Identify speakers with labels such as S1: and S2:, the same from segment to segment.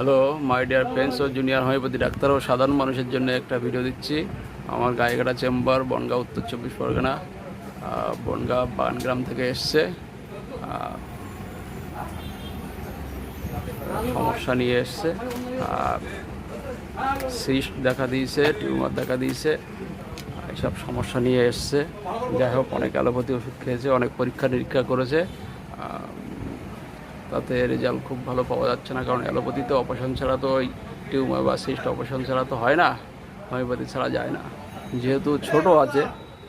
S1: Hello my dear friends ও junior homeopathy doctor ও সাধারণ মানুষের জন্য একটা ভিডিও দিচ্ছি। আমার গায়েগাড়া চেম্বার, বনগাঁ, উত্তর চব্বিশ পরগনা বনগাঁ বানগ্রাম থেকে এসছে। সমস্যা নিয়ে এসছে। সিস্ট দেখা দিয়েছে, টিউমার দেখা দিয়েছে এইসব সমস্যা নিয়ে এসছে। যাই হোক, অনেক অ্যালোপ্যাথি ওষুধ খেয়েছে, অনেক পরীক্ষা নিরীক্ষা করেছে। তাতে রেজাল্ট খুব ভালো পাওয়া যাচ্ছে না, কারণ অ্যালোপ্যাথিতে অপারেশন ছাড়া তো ওই টিউমার বা সিস্ট অপারেশন ছাড়া তো হয় না হোমিওপ্যাথি ছাড়া যায় না। যেহেতু ছোট আছে,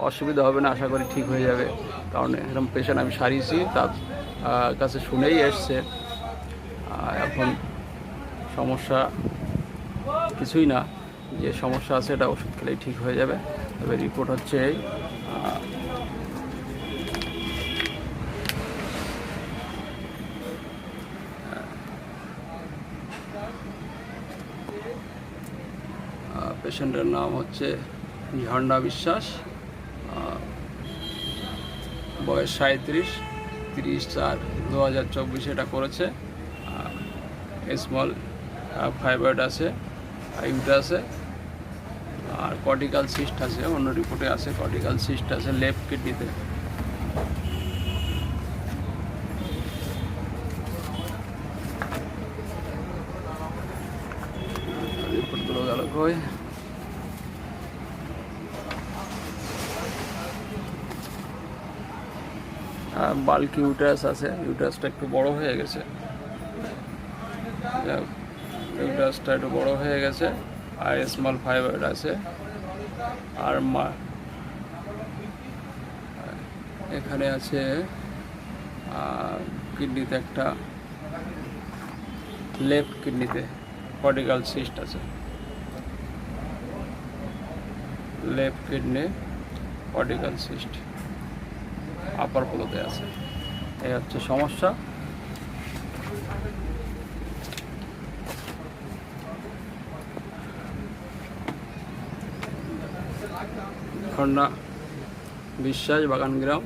S1: অসুবিধা হবে না, আশা করি ঠিক হয়ে যাবে। কারণ এরকম পেশেন্ট আমি সারিয়েছি, তার কাছে শুনেই এসছে। এখন সমস্যা কিছুই না, যে সমস্যা আছে এটা ওষুধ খেলেই ঠিক হয়ে যাবে। তবে রিপোর্ট হচ্ছে এই পেশেন্টের নাম হচ্ছে ঝর্ণা বিশ্বাস বয়স সাঁত্রিশ তিরিশ চার দু হাজার চব্বিশে এটা করেছে। স্মল ফাইবার্ড আছে ইউটা আছে, আর কর্টিক্যাল সিস্ট আছে, অন্য রিপোর্টে আছে কর্টিক্যাল সিস্ট আছে লেফট কিডনিতে গেল কই? বাল্ক ইউটারাস আছে ইউটারাসটা একটু বড় হয়ে গেছে। ইউটারাসটা একটু বড় হয়ে গেছে, আর স্মল ফাইবার আছে। আর মা, এখানে আছে কিডনিতে একটা, লেফট কিডনিতে কর্টিক্যাল সিস্ট আছে। Left kidney cortical cyst upper পোলোতে আছে। এই হচ্ছে সমস্যা। খন্ডা, বিশ্বাস, বাগান গ্রাম।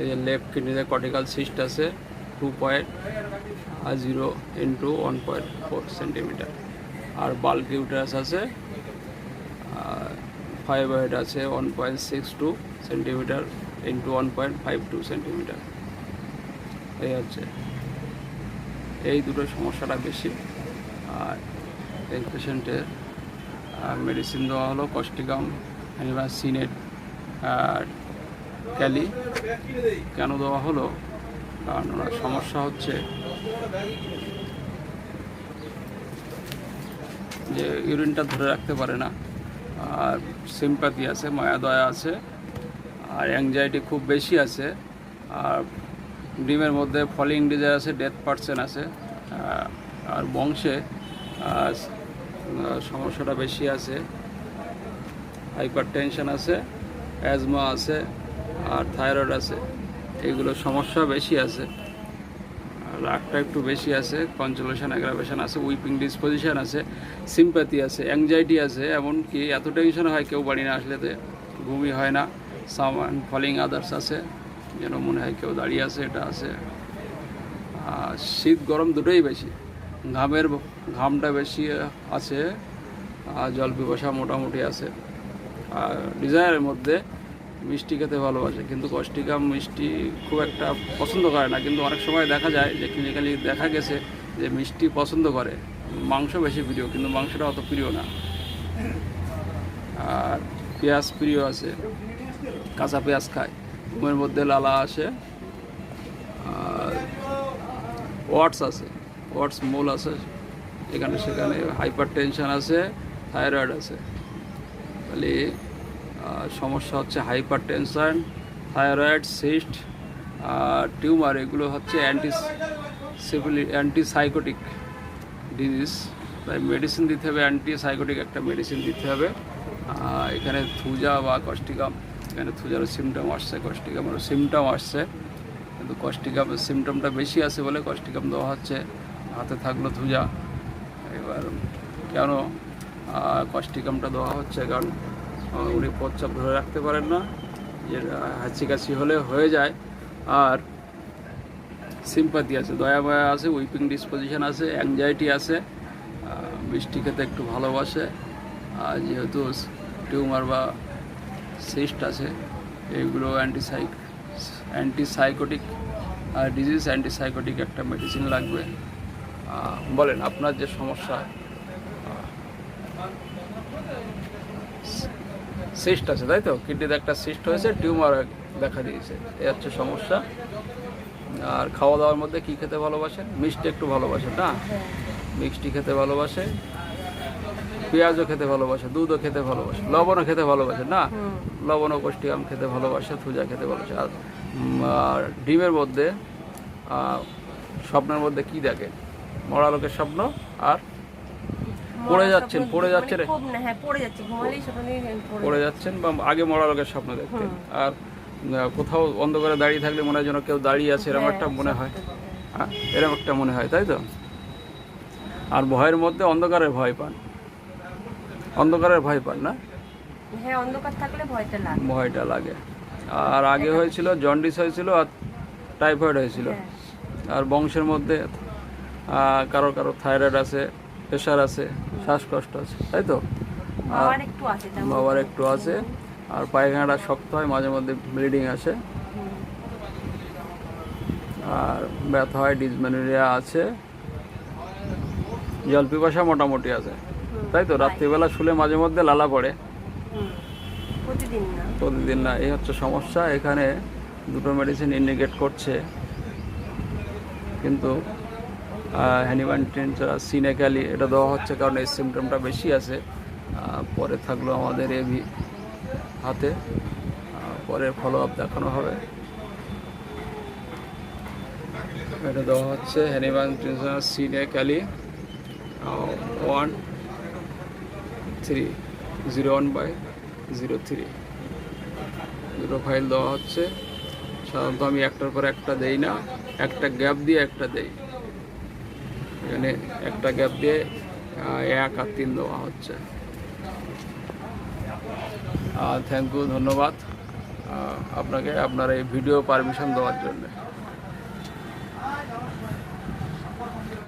S1: এই যে লেফট কিডনিতে কর্টিক্যাল সিস্ট আছে টু পয়েন্ট আর zero into one point four centimetre আর বাল্ক ইউটারাস আছে ফাইবারহেড আছে one point six two centimetre into one point five two centimetre এই হচ্ছে। এই দুটো সমস্যাটা বেশি। আর এই পেশেন্টের মেডিসিন দেওয়া হলো কস্টিকাম সিনেট আর ক্যালি কেন দেওয়া হলো? কারণ ওনার সমস্যা হচ্ছে যে ইউরিনটা ধরে রাখতে পারে না। আর সিম্পাতি আছে মায়া দয়া আছে। আর অ্যাংজাইটি খুব বেশি আছে, আর ডিমের মধ্যে ফলিং ডিজার আছে ডেথ পার্সেন্ট আছে আর বংশে সমস্যাটা বেশি আছে হাইপার টেনশন আছে অ্যাজমা আছে, আর থাইরয়েড আছে এইগুলো সমস্যা বেশি আছে রাগটা একটু বেশি আছে কনচুলেশন অ্যাগ্রাভেশন আছে উইপিং ডিসপোজিশন আছে সিম্প্যাথি আছে অ্যাংজাইটি আছে, এমনকি এত টেনশন হয় কেউ বাড়ি না আসলেতে, ঘুমই হয় না। সামান ফলিং আদার্স আছে, যেন মনে হয় কেউ দাঁড়িয়ে আছে, এটা আছে। আর শীত গরম দুটোই বেশি। ঘামের ঘামটা বেশি আছে, আর জল পিপাসা মোটামুটি আছে। আর ডিজায়ারের মধ্যে মিষ্টি খেতে ভালোবাসে, কিন্তু কষ্টিকাম মিষ্টি খুব একটা পছন্দ করে না। কিন্তু অনেক সময় দেখা যায় যে ক্লিনিক্যালি দেখা গেছে যে মিষ্টি পছন্দ করে। মাংস বেশি প্রিয়, কিন্তু মাংসটা অত প্রিয় না। আর পেঁয়াজ প্রিয় আছে। কাঁচা পেঁয়াজ খায়, ঘুমের মধ্যে লালা আসে। আর ওয়াটস আছে ওয়াটস মোল আছে, এখানে সেখানে হাইপার টেনশন আছে, থাইরয়েড আছে। তাহলে সমস্যা হচ্ছে হাইপার টেনশন থাইরয়েড, সিস্ট, আর টিউমার, এগুলো হচ্ছে অ্যান্টি সিভিলি অ্যান্টিসাইকোটিক ডিজিজ। তাই মেডিসিন দিতে হবে, অ্যান্টিসাইকোটিক একটা মেডিসিন দিতে হবে। এখানে থুজা বা কস্টিকাম এখানে থুজারও সিমটম আসছে কস্টিকামেরও সিমটম আসছে। কিন্তু কস্টিকামের সিমটমটা বেশি আছে বলে কস্টিকাম দেওয়া হচ্ছে হাতে থাকল থুজা এবার কেন আহ, কস্টিকামটা দেওয়া হচ্ছে? কারণ উনি প্রচ্ছাপ ধরে রাখতে পারেন না যে হাঁচি কাশি হলে হয়ে যায়। আর সিম্পাতি আছে দয়া মায়া আছে উইপিং ডিসপোজিশন আছে অ্যাংজাইটি আছে মিষ্টি খেতে একটু ভালোবাসে। আর যেহেতু টিউমার বা সিস্ট আছে এইগুলো অ্যান্টিসাইক অ্যান্টিসাইকোটিক আর ডিজিজ অ্যান্টিসাইকোটিক একটা মেডিসিন লাগবে। বলেন, আপনার যে সমস্যা সিস্ট আছে, তাই তো? কিডনিতে একটা সিস্ট হয়েছে, টিউমার দেখা দিয়েছে। এ হচ্ছে সমস্যা। আর খাওয়া দাওয়ার মধ্যে কি খেতে ভালোবাসেন? মিষ্টি একটু ভালোবাসেন, না? মিষ্টি খেতে ভালোবাসে, পেঁয়াজও খেতে ভালোবাসে, দুধও খেতে ভালোবাসে, লবণও খেতে ভালোবাসে, না? লবণ ও পুষ্টিকাম খেতে ভালোবাসে থুজা খেতে ভালোবাসে। আর ডিমের মধ্যে স্বপ্নের মধ্যে কি দেখে? মরা লোকের স্বপ্ন আর পড়ে যাচ্ছেন, পড়ে
S2: মানে
S1: যাচ্ছে রে।
S2: হ্যাঁ পড়ে যাচ্ছে ঘুমালেই স্বপ্ন পড়ে
S1: পড়ে যাচ্ছেন বা আগে মরা লোকের স্বপ্ন দেখতেন। আর কোথাও অন্ধকারে দাঁড়িয়ে থাকলে মনে হয় যেন কেউ দাঁড়িয়ে আছে এরকম
S2: হ্যাঁ,
S1: একটা মনে হয়। হ্যাঁ এরকম একটা মনে হয় তাই তো? আর ভয়ের মধ্যে অন্ধকারের ভয় পান। অন্ধকারের ভয় পান না?
S2: হ্যাঁ অন্ধকার থাকলে ভয়টা লাগে।
S1: ভয়টা লাগে। আর আগে হয়েছিল জন্ডিস হয়েছিল আর টাইফয়েড হয়েছিল।
S2: হ্যাঁ।
S1: আর বংশের মধ্যে কারও কারও থাইরয়েড আছে প্রেশার আছে শ্বাসকষ্ট আছে তাই তো? আর
S2: বাবার একটু আছে।
S1: আর পায়খানাটা শক্ত হয় মাঝে মধ্যে ব্লিডিং আসে। আর ব্যথা হয় ডিসমেনোরিয়া আছে। জল পিপাসা মোটামুটি আছে। তাই তো? রাত্রিবেলা শুলে মাঝে মধ্যে লালা পড়ে।
S2: প্রতিদিন না?
S1: এই হচ্ছে সমস্যা। এখানে দুটো মেডিসিন ইন্ডিকেট করছে। কিন্তু হ্যানিম্যান্টিন সিনেক্যালি এটা দেওয়া হচ্ছে কারণ এই সিমটমটা বেশি আছে। পরে থাকল আমাদের এবি হাতে। পরে ফলো আপ দেখানো হবে। এটা দেওয়া হচ্ছে হ্যানিম্যান্টিন সিনেক্যালি one three zero one by zero three দুটো ফাইল দেওয়া হচ্ছে। সাধারণত আমি একটার পর একটা দেই না। একটা গ্যাপ দিয়ে একটা দেই। এখানে একটা গ্যাপ দিয়ে এক আর তিন দেওয়া হচ্ছে। থ্যাংক ইউ ধন্যবাদ। আপনাকে, আপনার এই ভিডিও পারমিশন দেওয়ার জন্য।